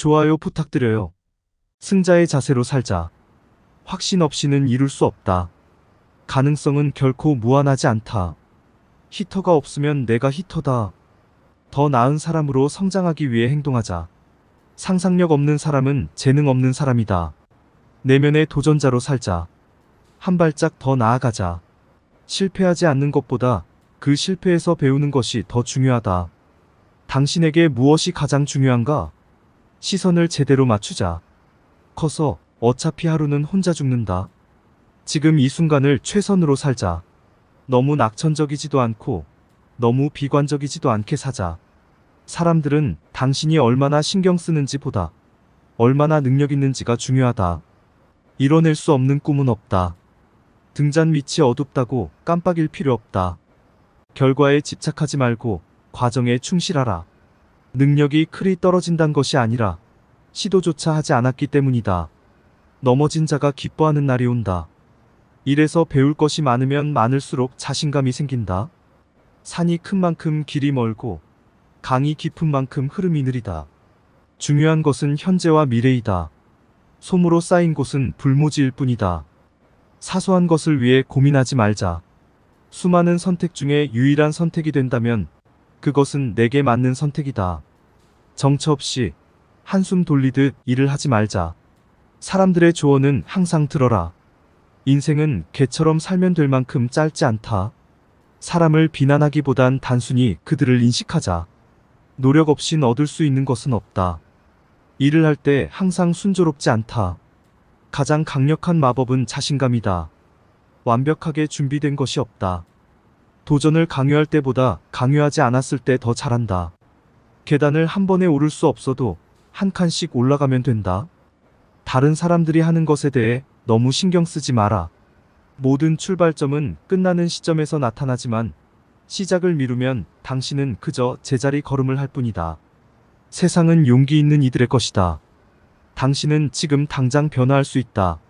좋아요 부탁드려요. 승자의 자세로 살자. 확신 없이는 이룰 수 없다. 가능성은 결코 무한하지 않다. 히터가 없으면 내가 히터다. 더 나은 사람으로 성장하기 위해 행동하자. 상상력 없는 사람은 재능 없는 사람이다. 내면의 도전자로 살자. 한 발짝 더 나아가자. 실패하지 않는 것보다 그 실패에서 배우는 것이 더 중요하다. 당신에게 무엇이 가장 중요한가? 시선을 제대로 맞추자. 커서 어차피 하루는 혼자 죽는다. 지금 이 순간을 최선으로 살자. 너무 낙천적이지도 않고 너무 비관적이지도 않게 사자. 사람들은 당신이 얼마나 신경 쓰는지 보다 얼마나 능력 있는지가 중요하다. 이뤄낼 수 없는 꿈은 없다. 등잔 밑이 어둡다고 깜빡일 필요 없다. 결과에 집착하지 말고 과정에 충실하라. 능력이 크리 떨어진단 것이 아니라 시도조차 하지 않았기 때문이다. 넘어진 자가 기뻐하는 날이 온다. 이래서 배울 것이 많으면 많을수록 자신감이 생긴다. 산이 큰 만큼 길이 멀고 강이 깊은 만큼 흐름이 느리다. 중요한 것은 현재와 미래이다. 솜으로 쌓인 곳은 불모지일 뿐이다. 사소한 것을 위해 고민하지 말자. 수많은 선택 중에 유일한 선택이 된다면 그것은 내게 맞는 선택이다. 정처 없이 한숨 돌리듯 일을 하지 말자. 사람들의 조언은 항상 들어라. 인생은 개처럼 살면 될 만큼 짧지 않다. 사람을 비난하기보단 단순히 그들을 인식하자. 노력 없인 얻을 수 있는 것은 없다. 일을 할 때 항상 순조롭지 않다. 가장 강력한 마법은 자신감이다. 완벽하게 준비된 것이 없다. 도전을 강요할 때보다 강요하지 않았을 때 더 잘한다. 계단을 한 번에 오를 수 없어도 한 칸씩 올라가면 된다. 다른 사람들이 하는 것에 대해 너무 신경 쓰지 마라. 모든 출발점은 끝나는 시점에서 나타나지만 시작을 미루면 당신은 그저 제자리 걸음을 할 뿐이다. 세상은 용기 있는 이들의 것이다. 당신은 지금 당장 변화할 수 있다.